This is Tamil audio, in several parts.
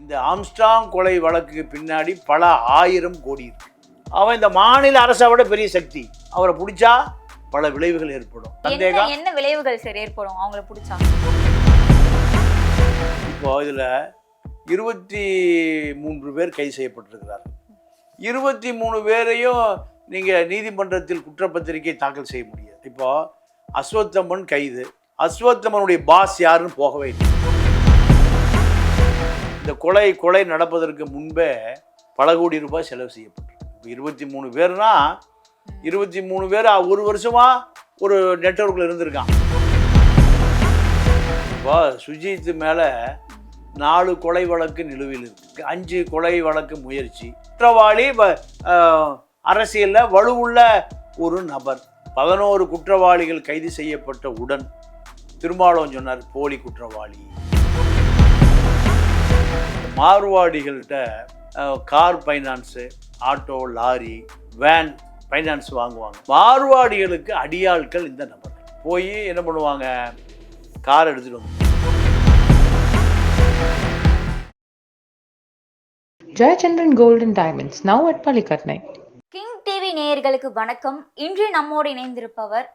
இந்த ஆம்ஸ்டாங் கொலை வழக்குக்கு பின்னாடி பல ஆயிரம் கோடி இருக்கு. அவன் இந்த மாநில அரசை விட பெரிய சக்தி. அவரை பிடிச்சா பல விளைவுகள் ஏற்படும். சந்தேகம்? என்ன விளைவுகள் சார் ஏற்படும்? அவங்கள பிடிச்சா? இப்போ இதில் இருபத்தி மூன்று பேர் கைது செய்யப்பட்டிருக்கிறார் இருபத்தி மூணு பேரையும் நீங்கள் நீதிமன்றத்தில் குற்றப்பத்திரிகை தாக்கல் செய்ய முடியாது. இப்போ அஸ்வத்தம்மன் கைது. அஸ்வத்தம்மனுடைய பாஸ் யாருன்னு போகவே இல்லை. இந்த கொலை கொலை நடப்பதற்கு முன்பே பல கோடி ரூபாய் செலவு செய்யப்பட்டிருக்கு. இப்போ இருபத்தி மூணு பேர்னா இருபத்தி மூணு பேர் ஒரு வருஷமா ஒரு நெட்வொர்க்கில் இருந்திருக்கான் இப்போ சுஜித் மேலே நாலு கொலை வழக்கு நிலுவையில் இருக்கு. அஞ்சு கொலை வழக்கு முயற்சி. குற்றவாளி வ- வலுவுள்ள ஒரு நபர். பதினோரு குற்றவாளிகள் கைது செய்யப்பட்ட உடன் திருமாவளவன் சொன்னார் போலி குற்றவாளி. மார்வாடிகள்கிட்ட car finance auto lorry van finance வாங்குவாங்க. மார்வாடிகளுக்கு அடியாட்கள் இந்த நபர் போய் என்ன பண்ணுவாங்க? கார் எடுத்துகிட்டு வந்து Gold and Diamonds, now at Palikatnai. King TV நேயர்களுக்கு வணக்கம். இன்று நம்மோடு இணைந்திருப்பவர்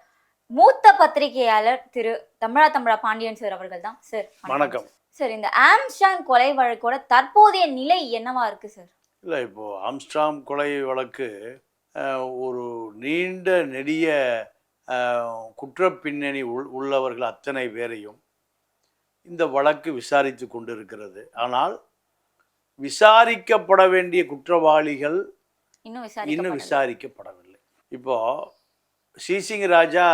மூத்த பத்திரிகையாளர் திரு தமிழா தமிழா பாண்டியன் சார் அவர்கள் தான் சார் வணக்கம். சார் இந்த ஆம்ஸ்டாங் கொலை வழக்கோட தற்போதைய நிலை என்னவா இருக்கு சார்? இல்லை இப்போது ஆம்ஸ்டாம் கொலை வழக்கு ஒரு நீண்ட நெடிய அஹ், குற்றப் பின்னணி உள் உள்ளவர்கள் அத்தனை பேரையும் இந்த வழக்கு விசாரித்து கொண்டு இருக்கிறது ஆனால் விசாரிக்கப்பட வேண்டிய குற்றவாளிகள் இன்னும் இன்னும் விசாரிக்க விசாரிக்கப்படவில்லை. இப்போ சிசிங் ராஜா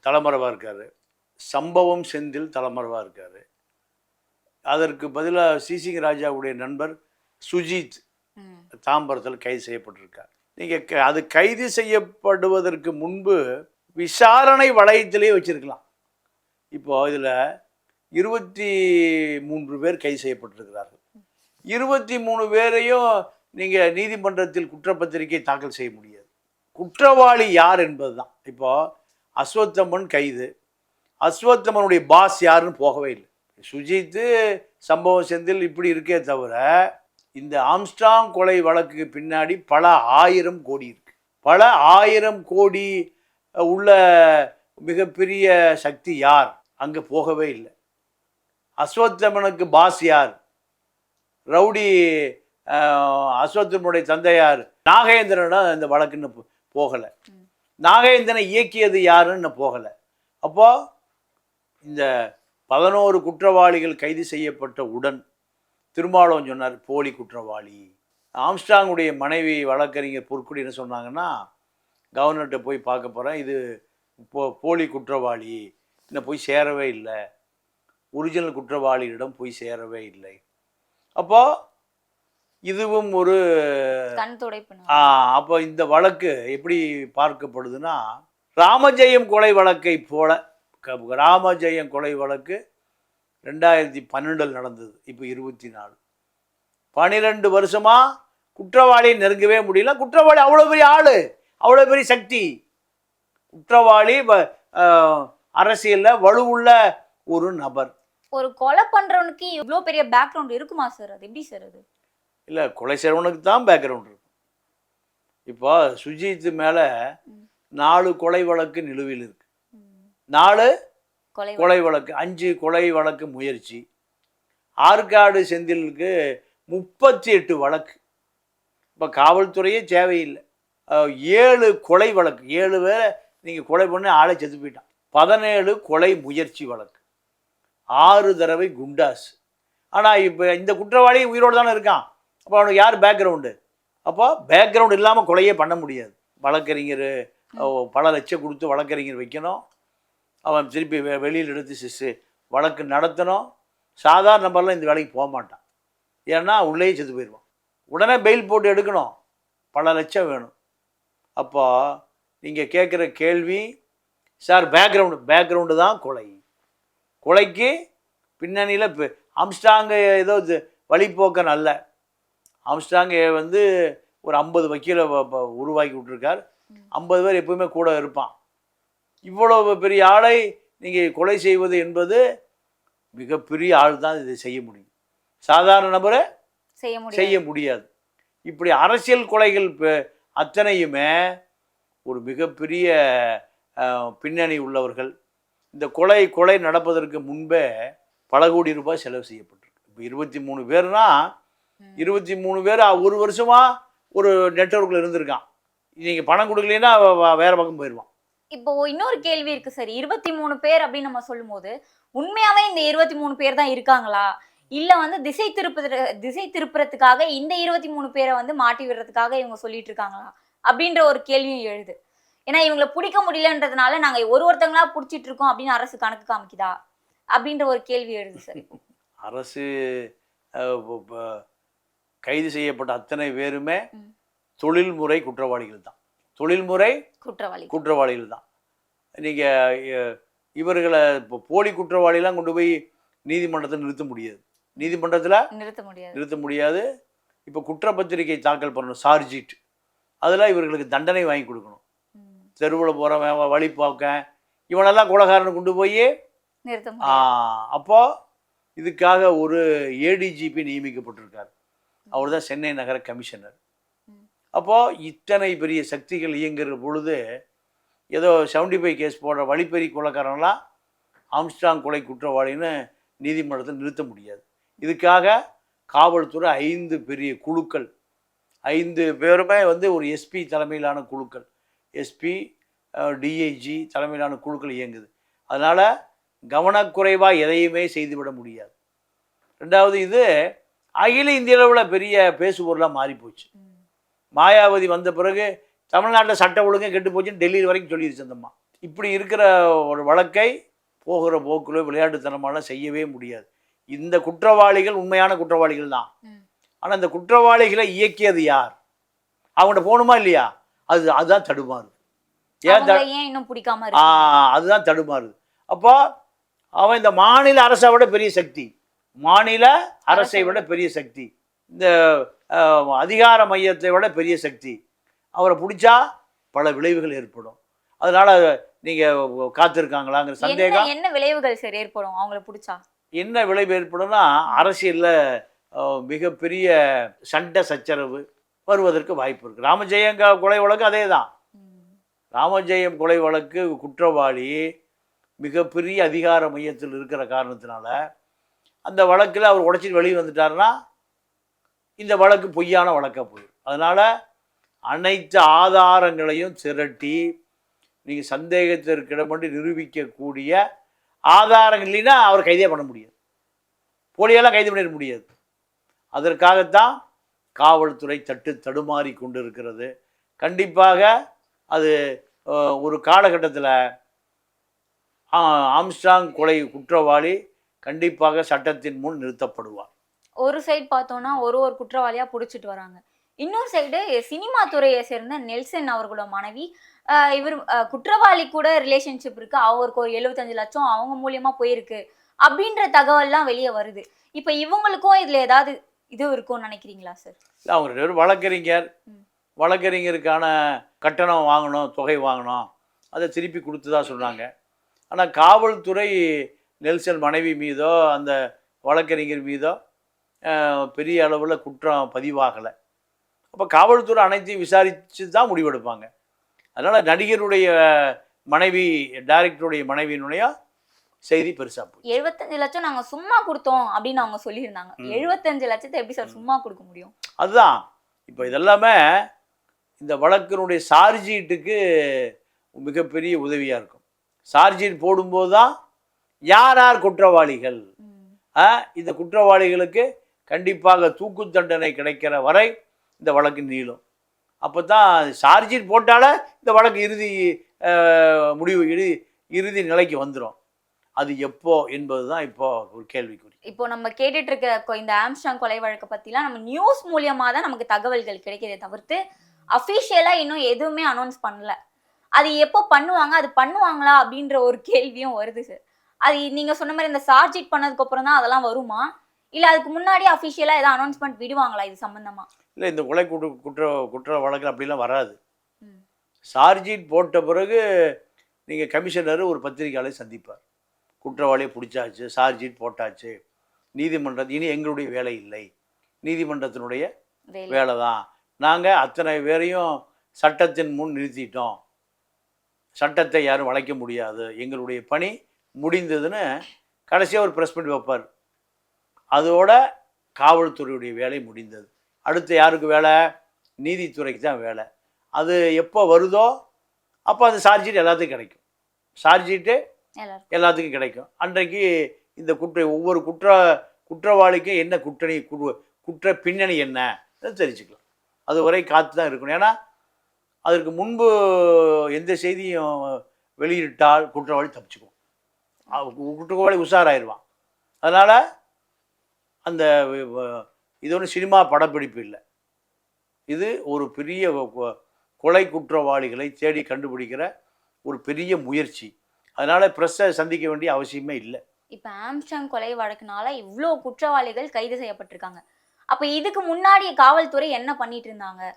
தலைமறைவாக இருக்காரு. சம்பவம் செந்தில் தலைமறைவாக இருக்காரு. அதற்கு பதிலாக சிசிங் ராஜாவுடைய நண்பர் சுஜித் தாம்பரத்தில் கைது செய்யப்பட்டிருக்கார். நீங்கள் அது கைது செய்யப்படுவதற்கு முன்பு விசாரணை வளையத்திலே வச்சிருக்கலாம். இப்போ இதில் இருபத்தி மூன்று பேர் கைது செய்யப்பட்டிருக்கிறார்கள். இருபத்தி மூணு பேரையும் நீங்கள் நீதிமன்றத்தில் குற்றப்பத்திரிகை தாக்கல் செய்ய முடியாது. குற்றவாளி யார் என்பது தான் இப்போ அஸ்வத்தம்மன் கைது. அஸ்வத்தம்மனுடைய பாஸ் யாருன்னு போகவே இல்லை. சுஜித்து சம்பவம் செந்தில் இப்படி இருக்கே தவிர இந்த ஆம்ஸ்டாங் கொலை வழக்குக்கு பின்னாடி பல ஆயிரம் கோடி இருக்கு. பல ஆயிரம் கோடி உள்ள மிகப்பெரிய சக்தி யார்? அங்கே போகவே இல்லை. அஸ்வத்தமனுக்கு பாஸ் யார்? ரவுடி அஸ்வத்தமனுடைய தந்தையார் நாகேந்திரனா இந்த வழக்குன்னு போகலை. நாகேந்திரனை இயக்கியது யாருன்னு போகலை. அப்போ இந்த பதினோரு குற்றவாளிகள் கைது செய்யப்பட்ட உடன் திருமாவளவன் சொன்னார் போலி குற்றவாளி. ஆம்ஸ்டாங்குடைய மனைவி வழக்கறிஞர் பொற்குடி என்ன சொன்னாங்கன்னா கவர்னர்கிட்ட போய் பார்க்க போகிறேன் இது போ போலி குற்றவாளி. இன்னும் போய் சேரவே இல்லை. ஒரிஜினல் குற்றவாளியிடம் போய் சேரவே இல்லை. அப்போ இதுவும் ஒரு அப்போ இந்த வழக்கு எப்படி பார்க்கப்படுதுன்னா ராமஜெயம் கொலை வழக்கை போல க- ராமஜெயம் கொலை வழக்கு ரெண்டாயிரத்தி பன்னெண்டில் நடந்தது இப்போ இருபத்தி நாலு. பன்னிரெண்டு வருஷமா குற்றவாளியை நெருங்கவே முடியல. குற்றவாளி அவ்வளோ பெரிய ஆளு அவ்வளோ பெரிய சக்தி. குற்றவாளி அரசியல்ல வலுவுள்ள ஒரு நபர். ஒரு கொலை பண்றவனுக்கு இவ்வளோ பெரிய பேக்ரவுண்ட் இருக்குமா சார் அது எப்படி சார் அது? இல்லை கொலை செய்கிறவனுக்கு தான் பேக்ரவுண்ட் இருக்கும் இப்போ சுஜித் மேலே நாலு கொலை வழக்கு நிலுவையில் இருக்கு. நாலு கொலை வழக்கு. அஞ்சு கொலை வழக்கு முயற்சி. ஆற்காடு செந்திலுக்கு முப்பத்தி எட்டு வழக்கு. இப்போ காவல்துறையே தேவையில்லை. ஏழு கொலை வழக்கு. ஏழு பேரை நீங்கள் கொலை பண்ணி ஆளை செத்து போயிட்டான். பதினேழு கொலை முயற்சி வழக்கு. ஆறு தடவை குண்டாஸ். ஆனால் இப்போ இந்த குற்றவாளி உயிரோடு தானே இருக்கான். அப்போ அவனுக்கு யார் பேக்ரவுண்டு அப்போ பேக்ரவுண்ட் இல்லாமல் கொலையே பண்ண முடியாது. வழக்கறிஞர் பல லட்சம் கொடுத்து வழக்கறிஞர் வைக்கணும். அவன் திருப்பி வெ வெளியில் எடுத்து சிசு வழக்கு நடத்தணும். சாதாரண நம்பர்லாம் இந்த வேலைக்கு போக மாட்டான். ஏன்னா உள்ளேயே செத்து போயிடுவான். உடனே பெயில் போட்டு எடுக்கணும். பல லட்சம் வேணும். அப்போ நீங்கள் கேட்குற கேள்வி சார் பேக்ரவுண்டு பேக்ரவுண்டு தான் கொலை. கொலைக்கு பின்னணியில் இப்போ அம்ஸ்டாங்க ஏதோ இது வழிப்போக்கன் அல்ல. ஆம்ஸ்டாங் வந்து ஒரு ஐம்பது வக்கீலை உருவாக்கி விட்டுருக்கார். ஐம்பது பேர் எப்பவுமே கூட இருப்பான். இவ்வளவு பெரிய ஆளை நீங்கள் கொலை செய்வது என்பது மிகப்பெரிய ஆள் தான் இதை செய்ய முடியும். சாதாரண நபரை செய்ய செய்ய முடியாது. இப்படி அரசியல் கொலைகள் அத்தனையுமே ஒரு மிகப்பெரிய பின்னணி உள்ளவர்கள். இந்த கொலை கொலை நடப்பதற்கு முன்பே பல கோடி ரூபாய் செலவு செய்யப்பட்டிருக்கு. இப்போ இருபத்தி மூணு பேர்னா. இருபத்தி மூணு பேர் ஒரு வருஷமா ஒரு நெட்வொர்க்கில் இருந்திருக்கான். நீங்கள் பணம் கொடுக்கலைன்னா வேற பக்கம் போயிடுவான் இப்போ இன்னொரு கேள்வி இருக்கு சார். இருபத்தி மூணு பேர் அப்படின்னு நம்ம சொல்லும்போது உண்மையாவே இந்த இருபத்தி மூணு பேர் தான் இருக்காங்களா? இல்ல வந்து திசை திருப்புற திசை திருப்புறதுக்காக இந்த இருபத்தி மூணு பேரை வந்து மாட்டி விடுறதுக்காக இவங்க சொல்லிட்டு இருக்காங்களா? அப்படின்ற ஒரு கேள்வியும் எழுது. ஏன்னா இவங்களை பிடிக்க முடியலன்றதுனால நாங்க ஒரு ஒருத்தங்களா பிடிச்சிட்டு இருக்கோம் அப்படின்னு அரசு கணக்கு காமிக்குதா? அப்படின்ற ஒரு கேள்வி எழுது சார். அரசு கைது செய்யப்பட்ட அத்தனை பேருமே. தொழில்முறை குற்றவாளிகள் தான். தொழில்முறை குற்றவாளி குற்றவாளிகள் தான் நீங்கள் இவர்களை இப்போ போலி குற்றவாளிலாம் கொண்டு போய் நீதிமன்றத்தில் நிறுத்த முடியாது. நீதிமன்றத்தில் நிறுத்த முடியாது. நிறுத்த முடியாது. இப்போ குற்றப்பத்திரிகை தாக்கல் பண்ணணும் சார்ஜீட் அதில் இவர்களுக்கு தண்டனை வாங்கி கொடுக்கணும். தெருவில் போகிறவன் வழி பார்க்க இவனெல்லாம் கொலகாரனை கொண்டு போய் நிறுத்த ஆ, முடியாது. அப்போ இதுக்காக ஒரு ஏடிஜிபி நியமிக்கப்பட்டிருக்கார். அவர் தான் சென்னை நகர கமிஷனர். அப்போது இத்தனை பெரிய சக்திகள் இயங்குகிற பொழுது ஏதோ செவன்டி ஃபைவ் கேஸ் போடுற வழிப்பறி கொலைக்காரன்லாம் ஆம்ஸ்டாங் கொலை குற்றவாளின்னு நீதிமன்றத்தில் நிறுத்த முடியாது. இதுக்காக காவல்துறை ஐந்து பெரிய குழுக்கள் ஐந்து பேருமே வந்து ஒரு எஸ்பி தலைமையிலான குழுக்கள். எஸ்பி டிஐஜி தலைமையிலான குழுக்கள் இயங்குது. அதனால் கவனக்குறைவாக எதையுமே செய்துவிட முடியாது. ரெண்டாவது இது அகில இந்திய அளவில் பெரிய பேசுபொருளாக மாறிப்போச்சு. மாயாவதி வந்த பிறகு தமிழ்நாட்டில் சட்ட ஒழுங்கே கெட்டு போச்சுன்னு டெல்லி வரைக்கும் சொல்லிடுச்சு அந்த அம்மா. இப்படி இருக்கிற ஒரு வழக்கை போகிற போக்கில் விளையாட்டுத்தனமாலாம் செய்யவே முடியாது. இந்த குற்றவாளிகள் உண்மையான குற்றவாளிகள் தான். ஆனால் இந்த குற்றவாளிகளை இயக்கியது யார்? அவங்கள்ட்ட போகணுமா இல்லையா? அது அதுதான் தடுமாறுது ஏன் பிடிக்காம அதுதான் தடுமாறுது அப்போ அவன் இந்த மாநில அரசை விட பெரிய சக்தி. மாநில அரசை விட பெரிய சக்தி. இந்த அதிகார மையத்தை விட பெரிய சக்தி. அவரை பிடிச்சா பல விளைவுகள் ஏற்படும். அதனால நீங்க காத்திருக்காங்களாங்கிற சந்தேகம். என்ன விளைவுகள் சார் ஏற்படும் அவங்கள பிடிச்சா? என்ன விளைவு ஏற்படும்னா அரசியல்ல மிகப்பெரிய சண்டை சச்சரவு வருவதற்கு வாய்ப்பு இருக்கு. ராமஜெயங்க கொலை வழக்கு அதே தான். ராமஜெயம் கொலை வழக்கு குற்றவாளி மிகப்பெரிய அதிகார மையத்தில் இருக்கிற காரணத்தினால அந்த வழக்கில் அவர் உடைச்சிட்டு வெளியே வந்துட்டாருன்னா இந்த வழக்கு பொய்யான வழக்காக போயிடும் அதனால் அனைத்து ஆதாரங்களையும் திரட்டி நீங்கள் சந்தேகத்திற்கு இடமட்டு நிரூபிக்கக்கூடிய ஆதாரங்கள் இல்லைன்னா அவர் கைதே பண்ண முடியாது. போலியெல்லாம் கைது பண்ணிட முடியாது. அதற்காகத்தான் காவல்துறை தட்டு தடுமாறி கொண்டு இருக்கிறது கண்டிப்பாக அது ஒரு காலகட்டத்தில் ஆம்ஸ்டாங் கொலை குற்றவாளி கண்டிப்பாக சட்டத்தின் முன் நிறுத்தப்படுவார். ஒரு சைடு பார்த்தோம்னா ஒரு ஒரு குற்றவாளியா புடிச்சிட்டு வராங்க. இன்னொரு சைடு சினிமா துறையை சேர்ந்த நெல்சன் அவர்களோட மனைவி இவர் குற்றவாளி கூட ரிலேஷன்ஷிப் இருக்கு. அவருக்கு ஒரு எழுபத்தஞ்சு லட்சம் அவங்க மூலியமா போயிருக்கு அப்படின்ற தகவல்லாம் வெளியே வருது. இப்ப இவங்களுக்கும் இதுல ஏதாவது இது இருக்கும்னு நினைக்கிறீங்களா சார் இல்லை அவங்க ரெண்டு பேரும் வழக்கறிஞர். வழக்கறிஞருக்கான கட்டணம் வாங்கணும் தொகை வாங்கணும். அதை திருப்பி கொடுத்ததா சொன்னாங்க. ஆனால் காவல்துறை நெல்சன் மனைவி மீதோ அந்த வழக்கறிஞர் மீதோ பெரிய அளவில் குற்றம் பதிவாகலை. அப்போ காவல்துறை அனைத்தையும் விசாரித்து தான் முடிவெடுப்பாங்க. அதனால் நடிகருடைய மனைவி டைரக்டருடைய மனைவியினுடைய செய்தி பெருசாக போய் எழுபத்தஞ்சு லட்சம் நாங்க சும்மா கொடுத்தோம் அப்படின்னு அவங்க சொல்லியிருந்தாங்க. எழுபத்தஞ்சு லட்சத்தை எப்படி சார் சும்மா கொடுக்க முடியும்? அதுதான். இப்போ இதெல்லாமே இந்த வழக்கினுடைய சார்ஜீட்டுக்கு மிகப்பெரிய உதவியாக இருக்கும். சார்ஜீட் போடும்போது தான் யார் யார் குற்றவாளிகள்? இந்த குற்றவாளிகளுக்கு கண்டிப்பாக தூக்கு தண்டனை கிடைக்கிற வரை இந்த வழக்கு நீளும். அப்போ தான் சார்ஜிட் போட்டால இந்த வழக்கு இறுதி முடிவு இறுதி இறுதி நிலைக்கு வந்துடும் அது எப்போ என்பது தான் இப்போ ஒரு கேள்விக்குறி. இப்போ நம்ம கேட்டுட்டு இருக்க இந்த ஆம்ஸ்டாங் கொலை வழக்கை பற்றிலாம் நம்ம நியூஸ் மூலியமாக தான் நமக்கு தகவல்கள் கிடைக்கிறதே தவிர்த்து அஃபிஷியலாக இன்னும் எதுவுமே அனௌன்ஸ் பண்ணல. அது எப்போ பண்ணுவாங்க அது பண்ணுவாங்களா அப்படின்ற ஒரு கேள்வியும் வருது சார். அது நீங்கள் சொன்ன மாதிரி இந்த சார்ஜிட் பண்ணதுக்கு அப்புறம் தான் அதெல்லாம் வருமா? இல்ல அதுக்கு முன்னாடி அஃபிஷியலா ஏதாவது அனௌன்ஸ்மெண்ட் விடுவாங்களா இது சம்பந்தமா? இல்லை இந்த கொலை குற்ற குற்ற குற்ற வழக்கில் அப்படிலாம் வராது. சார்ஜீட் போட்ட பிறகு நீங்கள் கமிஷனர் ஒரு பத்திரிக்கையாளரை சந்திப்பார். குற்றவாளியை பிடிச்சாச்சு சார்ஜீட் போட்டாச்சு நீதிமன்றம் இனி எங்களுடைய வேலை இல்லை. நீதிமன்றத்தினுடைய வேலை. வேலை தான் நாங்கள் அத்தனை பேரையும் சட்டத்தின் முன் நிறுத்திட்டோம். சட்டத்தை யாரும் வளைக்க முடியாது. எங்களுடைய பணி முடிந்ததுன்னு கடைசியாக ஒரு ப்ரெஸ் மீட் வைப்பார். அதோட காவல்துறையுடைய வேலை முடிந்தது. அடுத்து யாருக்கு வேலை? நீதித்துறைக்கு தான் வேலை. அது எப்போ வருதோ அப்போ அந்த சார்ஜ் எல்லாத்துக்கும் கிடைக்கும். சார்ஜ் ஷீட்டு எல்லாரும் எல்லாத்துக்கும் கிடைக்கும். அன்றைக்கு இந்த குற்ற ஒவ்வொரு குற்ற குற்றவாளிக்கும் என்ன குற்றணி குற்ற பின்னணி என்ன தெரிஞ்சுக்கலாம். அது வரை காத்து தான் இருக்கணும். ஏன்னா அதற்கு முன்பு எந்த செய்தியும் வெளியிட்டால் குற்றவாளி தப்பிச்சுக்குவோம் குற்றவாளி உஷாராயிருவான். அதனால் அந்த இது ஒன்றும் சினிமா படப்பிடிப்பு இல்லை. இது ஒரு பெரிய கொ- கொலை குற்றவாளிகளை தேடி கண்டுபிடிக்கிற ஒரு பெரிய முயற்சி. அதனால் ப்ரெஸ்ஸை சந்திக்க வேண்டிய அவசியமே இல்லை. இப்போ ஆம்ஸ்டாங் கொலை வழக்குனால இவ்வளோ குற்றவாளிகள் கைது செய்யப்பட்டிருக்காங்க. அப்போ இதுக்கு முன்னாடி காவல்துறை என்ன பண்ணிட்டு இருந்தாங்க?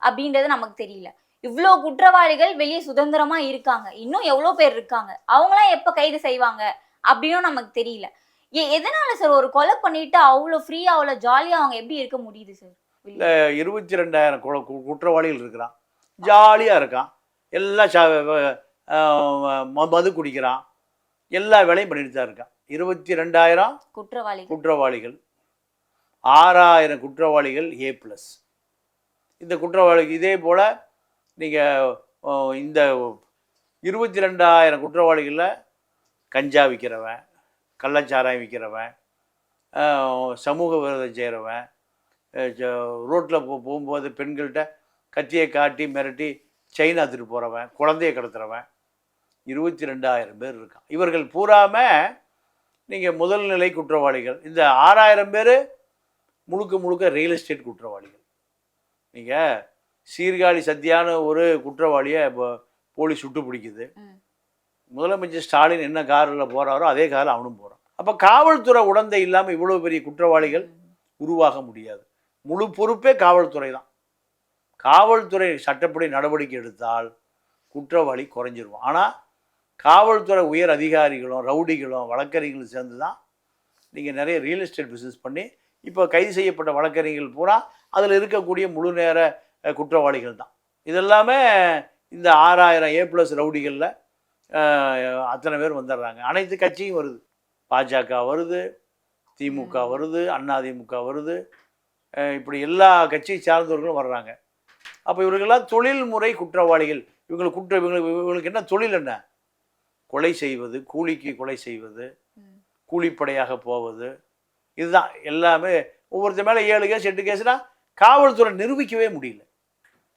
அப்படின்றது நமக்கு தெரியல. இவ்வளோ குற்றவாளிகள் வெளியே சுதந்திரமாக இருக்காங்க. இன்னும் எவ்வளோ பேர் இருக்காங்க? அவங்களாம் எப்போ கைது செய்வாங்க? அப்படின்னும் நமக்கு தெரியல. எதனால சார் ஒரு கொலை பண்ணிட்டு அவ்வளோ ஃப்ரீயா அவ்வளோ ஜாலியா அவங்க எப்படி இருக்க முடியுது சார் இல்லை இருபத்தி ரெண்டாயிரம் குற்றவாளிகள் இருக்கிறான். ஜாலியாக இருக்கான். எல்லாம் மது குடிக்கிறான். எல்லா வேலையும் பண்ணிட்டு தான் இருக்கான். இருபத்தி ரெண்டாயிரம் குற்றவாளிகள். குற்றவாளிகள். ஆறாயிரம் குற்றவாளிகள் ஏ ப்ளஸ் இந்த குற்றவாளிகள் இதே போல் நீங்கள் இந்த இருபத்தி ரெண்டாயிரம் குற்றவாளிகளில் கஞ்சா விற்கிறவன் கள்ளச்சாராயம் விற்கிறவன் சமூக விரோதம் செய்கிறவன் ரோட்டில் போ போகும்போது பெண்கள்கிட்ட கத்தியை காட்டி மிரட்டி செயின் அத்துட்டு போகிறவன் குழந்தைய கடத்துறவன் இருபத்தி ரெண்டாயிரம் பேர் இருக்கான். இவர்கள் பூராம நீங்கள் முதல் நிலை குற்றவாளிகள். இந்த ஆறாயிரம் பேர் முழுக்க முழுக்க ரியல் எஸ்டேட் குற்றவாளிகள். நீங்கள் சீர்காழி சத்தியான ஒரு குற்றவாளியை இப்போ போலீஸ் சுட்டு பிடிக்குது முதலமைச்சர் ஸ்டாலின் என்ன காரில் போகிறாரோ அதே காரில் அவனும் போகிறான் அப்போ காவல்துறை உடந்தை இல்லாமல் இவ்வளோ பெரிய குற்றவாளிகள் உருவாக முடியாது. முழு பொறுப்பே காவல்துறை தான். காவல்துறை சட்டப்படி நடவடிக்கை எடுத்தால் குற்றவாளி குறைஞ்சிருவான். ஆனால் காவல்துறை உயர் அதிகாரிகளும் ரவுடிகளும் வழக்கறிஞர்களும் சேர்ந்து தான் நீங்கள் நிறைய ரியல் எஸ்டேட் பிஸ்னஸ் பண்ணி இப்போ கைது செய்யப்பட்ட வழக்கறிஞர்கள் பூரா அதில் இருக்கக்கூடிய முழு நேர குற்றவாளிகள் தான். இதெல்லாமே இந்த ஆறாயிரம் ஏ ப்ளஸ் ரவுடிகளில் அத்தனை பேர் வந்துடுறாங்க. அனைத்து கட்சியும் வருது. பாஜக வருது திமுக. வருது அதிமுக வருது. அஹ் இப்படி எல்லா கட்சியை சார்ந்தவர்களும் வர்றாங்க. அப்போ இவர்களெல்லாம் தொழில்முறை குற்றவாளிகள். இவங்களுக்கு குற்ற இவங்களுக்கு இவங்களுக்கு என்ன தொழில் என்ன? கொலை செய்வது கூலிக்கு கொலை செய்வது. கூலிப்படையாக போவது. இதுதான் எல்லாமே. ஒவ்வொருத்தர் மேலே ஏழு கேஸ் எட்டு கேஸ்னா காவல்துறை நிரூபிக்கவே முடியல.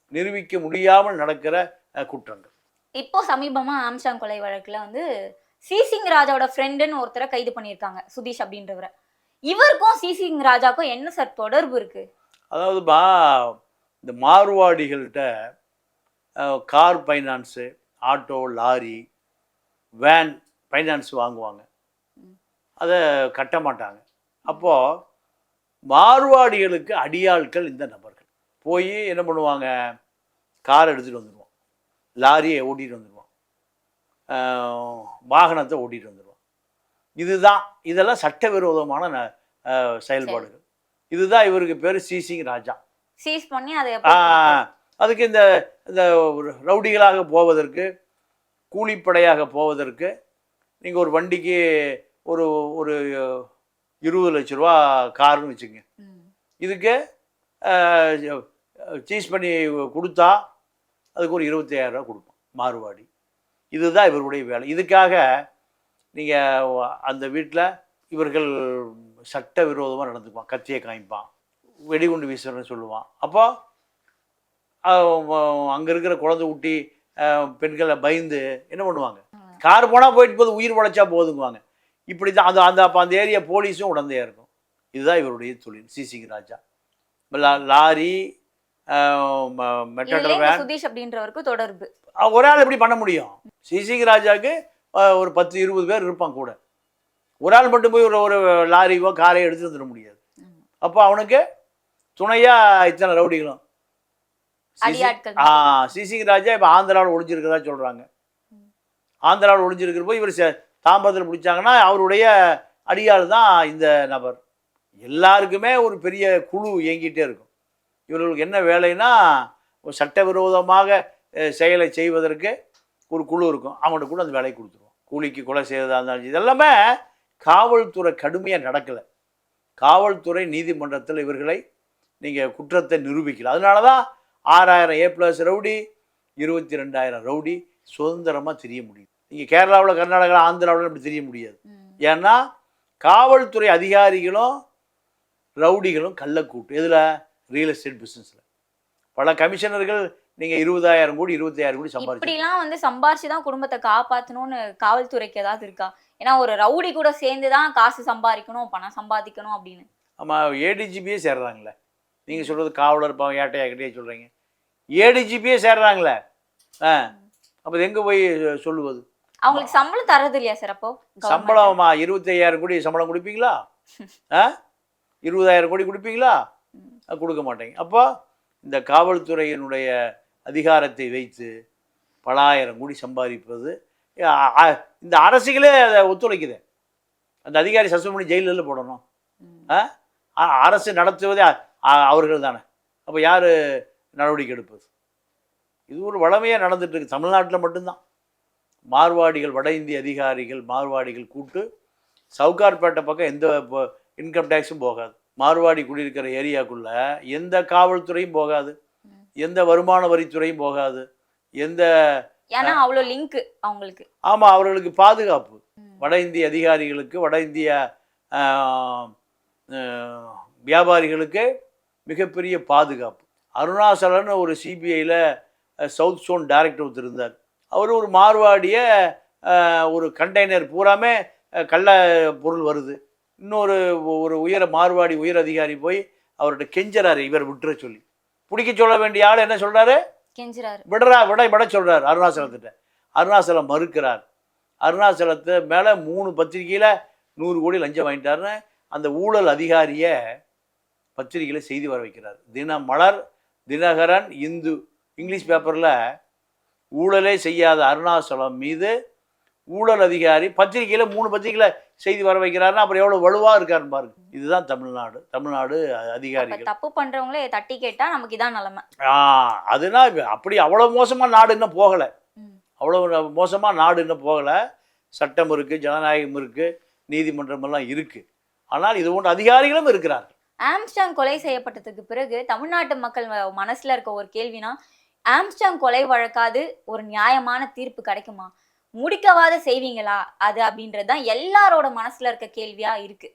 நிரூபிக்க முடியாமல் நடக்கிற குற்றங்கள். இப்போ சமீபமா ஆம்ஸ்டாங் கொலை வழக்குல வந்து சிசிங் ராஜாவோட ஃப்ரெண்டுன்னு ஒருத்தரை கைது பண்ணியிருக்காங்க சுதீஷ் அப்படின்றவரை. இவருக்கும் சிசிங் ராஜாக்கும் என்ன சார் தொடர்பு இருக்கு? அதாவது பா இந்த மார்வாடிகள்கிட்ட car finance auto lorry van finance வாங்குவாங்க. அதை கட்ட மாட்டாங்க. அப்போது மார்வாடிகளுக்கு அடியாட்கள் இந்த நபர்கள். போய் என்ன பண்ணுவாங்க? கார் எடுத்துகிட்டு வந்துடுவான் லாரியை ஓட்டிகிட்டு வந்துடுவான் வாகனத்தை ஓட்டிகிட்டு வந்துடுவான் இதுதான் இதெல்லாம் சட்டவிரோதமான செயல்பாடுகள். இதுதான் இவருக்கு பேர் சிசிங் ராஜா. சீஸ் பண்ணி அதை அதுக்கு இந்த இந்த ரவுடிகளாக போவதற்கு கூலிப்படையாக போவதற்கு நீங்கள் ஒரு வண்டிக்கு ஒரு ஒரு இருபது லட்ச ரூபா காருன்னு வச்சுங்க. இதுக்கு சீஸ் பண்ணி கொடுத்தா அதுக்கு ஒரு இருபத்தையாயிரம் ரூபா கொடுப்போம் மாறுவாடி இதுதான் இவருடைய வேலை. இதுக்காக நீங்கள் அந்த வீட்டில் இவர்கள் சட்ட விரோதமாக நடந்துக்குவான் கத்தியை காமிப்பான் வெடிகுண்டு வீசுறேன்னு சொல்லுவான். அப்போ அங்கே இருக்கிற குழந்தை ஊட்டி பெண்களை பயந்து என்ன பண்ணுவாங்க? கார் போனால் போயிட்டு போது உயிர் உழைச்சா போதுங்குவாங்க. இப்படி தான் அந்த அந்த அப்போ அந்த ஏரியா போலீஸும் உடந்தையாக இருக்கும். இதுதான் இவருடைய தொழில் சிசிங் ராஜா. லாரி சுதீஷ் அப்படின்றவருக்கு தொடர்பு. ஒரு ஆள் எப்படி பண்ண முடியும்? சிசிங் ராஜாவுக்கு ஒரு பத்து இருபது பேர் இருப்பான் கூட. ஒரு ஆள் மட்டும் போய் ஒரு ஒரு லாரியோ காரையோ எடுத்துட்டு வந்துட முடியாது. அப்போ அவனுக்கு துணையா இத்தனை ரவுடிகளும். சிசிங் ராஜா இப்போ ஆந்திராவில் ஒளிஞ்சிருக்கிறதா சொல்கிறாங்க. ஆந்திராவில் ஒளிஞ்சிருக்கிறப்போ இவர் சே- தாம்பரத்தில் பிடிச்சாங்கன்னா அவருடைய அடியாள் தான் இந்த நபர். எல்லாருக்குமே ஒரு பெரிய குழு இயங்கிட்டே இருக்கும். இவர்களுக்கு என்ன வேலைன்னா சட்டவிரோதமாக செயலை செய்வதற்கு ஒரு குழு இருக்கும். அவங்கள்ட்ட கூட அந்த வேலையை கொடுத்துருவோம். கூலிக்கு கொலை செய்வதாக இருந்தாலும். இதெல்லாமே காவல்துறை கடுமையாக நடக்கலை. காவல்துறை நீதிமன்றத்தில் இவர்களை நீங்கள் குற்றத்தை நிரூபிக்கல. அதனால தான் ஆறாயிரம் ஏ ப்ளஸ் ரவுடி இருபத்தி ரெண்டாயிரம் ரவுடி சுதந்திரமாக தெரிய முடியும். நீங்கள் கேரளாவில் கர்நாடகா ஆந்திராவில் இப்படி தெரிய முடியாது. ஏன்னா காவல்துறை அதிகாரிகளும் ரவுடிகளும் கள்ளக்கூட்டு. எதில்? ரியல் எஸ்டேட் பிஸ்னஸில் பல கமிஷனர்கள் நீங்கள் இருபதாயிரம் கோடி இருபத்தாயிரம் கோடி சம்பாதிச்சு இப்படிலாம் வந்து சம்பாரிச்சு தான் குடும்பத்தை காப்பாத்தணும்னு காவல்துறைக்கு ஏதாவது இருக்கா? ஏன்னா ஒரு ரவுடி கூட சேர்ந்து தான் காசு சம்பாதிக்கணும் பணம் சம்பாதிக்கணும் அப்படின்னு. ஆமாம் ஏடிஜிபியே சேர்றாங்களே நீங்கள் சொல்கிறது காவலர் பாவம் ஏட்டையா கிட்டே சொல்கிறீங்க ஏடிஜிபியே சேர்றாங்களே ஆ அப்போ எங்கே போய் சொல்லுவது? அவங்களுக்கு சம்பளம் தரது இல்லையா சார் அப்போ? சம்பளமா இருபத்தி ஐயாயிரம் கோடி சம்பளம் கொடுப்பீங்களா? ஆ? இருபதாயிரம் கோடி கொடுப்பீங்களா? அஹ் கொடுக்க மாட்டீங்க. அப்போ இந்த காவல்துறையினுடைய அதிகாரத்தை வைத்து பலாயிரம் கோடி சம்பாதிப்பது இந்த அரசுகளே அதை ஒத்துழைக்குது. அந்த அதிகாரி சஸ்பெண்ட் பண்ணி ஜெயிலில் போடணும். அரசு நடத்துவதே அவர்கள் தானே. அப்போ யார் நடவடிக்கை எடுப்பது? இது ஒரு வளமையாக நடந்துட்டு இருக்கு. தமிழ்நாட்டில் மட்டும்தான். மார்வாடிகள் வட இந்திய அதிகாரிகள் மார்வாடிகள் கூட்டு சவுகார்பேட்டை பக்கம் எந்த இன்கம் டேக்ஸும் போகாது. மார்வாடி குடியிருக்கிற ஏரியாக்குள்ள எந்த காவல்துறையும் போகாது. எந்த வருமான வரித்துறையும் போகாது. எந்த ஏன்னா லிங்க் அவங்களுக்கு. ஆமாம் அவர்களுக்கு பாதுகாப்பு. வட இந்திய அதிகாரிகளுக்கு வட இந்திய வியாபாரிகளுக்கு மிகப்பெரிய பாதுகாப்பு. அருணாசலன் ஒரு சிபிஐயில் சவுத் சோன் டைரக்டர் ஒருத்தர் இருந்தார். அவர் ஒரு மார்வாடிய ஒரு கண்டெய்னர் பூராமே கள்ள பொருள் வருது. இன்னொரு ஒரு உயர மார்வாடி உயர் அதிகாரி போய் அவர்கிட்ட கெஞ்சறாரு இவர் விட்டுற சொல்லி. பிடிக்க சொல்ல வேண்டிய ஆள் என்ன சொல்றாரு? கெஞ்சுறாரு. விடுறா விட விட சொல்றாரு அருணாச்சலத்திட்ட அருணாச்சலம் மறுக்கிறார். அருணாச்சலத்தை மேலே மூணு பத்திரிக்கையில் நூறு கோடி லஞ்சம் வாங்கிட்டாருன்னு அந்த ஊழல் அதிகாரியை பத்திரிக்கையில் செய்தி வர வைக்கிறார். தினமலர் தினகரன் இந்து இங்கிலீஷ் பேப்பரில் ஊழலே செய்யாத அருணாச்சலம் மீது ஊழல் அதிகாரி பத்திரிக்கையில் மூணு பத்திரிக்கையில் செய்தி வர வைக்கிறாருன்னா அப்புறம் எவ்வளோ வலுவாக இருக்காருன்னு பாருங்க. இதுதான் தமிழ்நாடு. தமிழ்நாடு அதிகாரிகள். தப்பு பண்றவங்களே தட்டி கேட்டா நமக்கு இதான் நிலைமை. ஆ அதுனா அப்படி அவ்வளோ மோசமாக நாடு இன்னும் போகலை. ம். அவ்வளோ மோசமாக நாடு இன்னும் போகலை. சட்டம் இருக்குது ஜனநாயகம் இருக்குது நீதிமன்றம் எல்லாம் இருக்குது ஆனால் இது போன்ற அதிகாரிகளும் இருக்கிறார்கள். ஆம்ஸ்டாங் கொலை செய்யப்பட்டதுக்கு பிறகு தமிழ்நாட்டு மக்கள் மனசுல இருக்க ஒரு கேள்வினா ஆம்ஸ்டாங் கொலை வழக்காது ஒரு நியாயமான தீர்ப்பு கிடைக்குமா? முடிக்கவாத செய்வீங்களா? அது அப்படின்றது தான் எல்லாரோட மனசுல இருக்க கேள்வியா இருக்கு.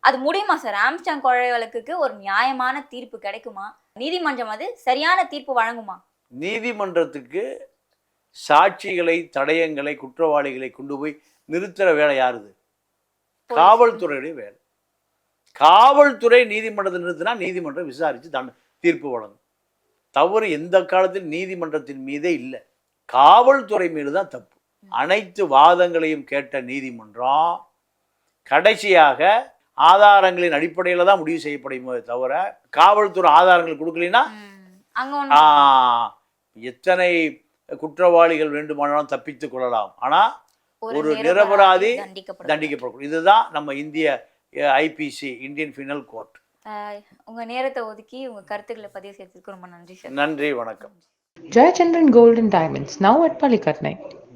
அது முடியுமா சார்? ஆம்ஸ்டாங் கொலை வழக்குக்கு ஒரு நியாயமான தீர்ப்பு கிடைக்குமா? நீதிமன்றம் அது சரியான தீர்ப்பு வழங்குமா? நீதிமன்றத்துக்கு சாட்சிகளை தடயங்களை குற்றவாளிகளை கொண்டு போய் நிறுத்துற வேலை யாருது காவல்துறையுடைய வேலை. காவல்துறை நீதிமன்றத்தை நிறுத்தினா நீதிமன்றம் விசாரித்து தண்ட தீர்ப்பு வழங்கும். தவறு எந்த காலத்தில் நீதிமன்றத்தின் மீதே இல்லை. காவல்துறை மீது தான் தப்பு. அனைத்து வாதங்களையும் கேட்ட நீதிமன்றம் கடைசியாக ஆதாரங்களின் அடிப்படையில் தான் முடிவு செய்யப்படுமே தவிர காவல்துறை ஆதாரங்கள் ஒண்ணு எத்தனை குற்றவாளிகள் வேண்டுமானாலும் தப்பித்துக் கொள்ளலாம். ஆனால் ஒரு நிரபராதி தண்டிக்கப்படும் தண்டிக்கப்படக்கூடும் இதுதான் நம்ம இந்திய ஐபிசி இந்தியன் ஃபினல் கோர்ட் உங்க நேரத்தை ஒதுக்கி உங்க கருத்துக்களை பதிவு செய்யறதுக்கு ரொம்ப நன்றி சார். நன்றி வணக்கம். Gold and Diamonds, now at Palikatnai.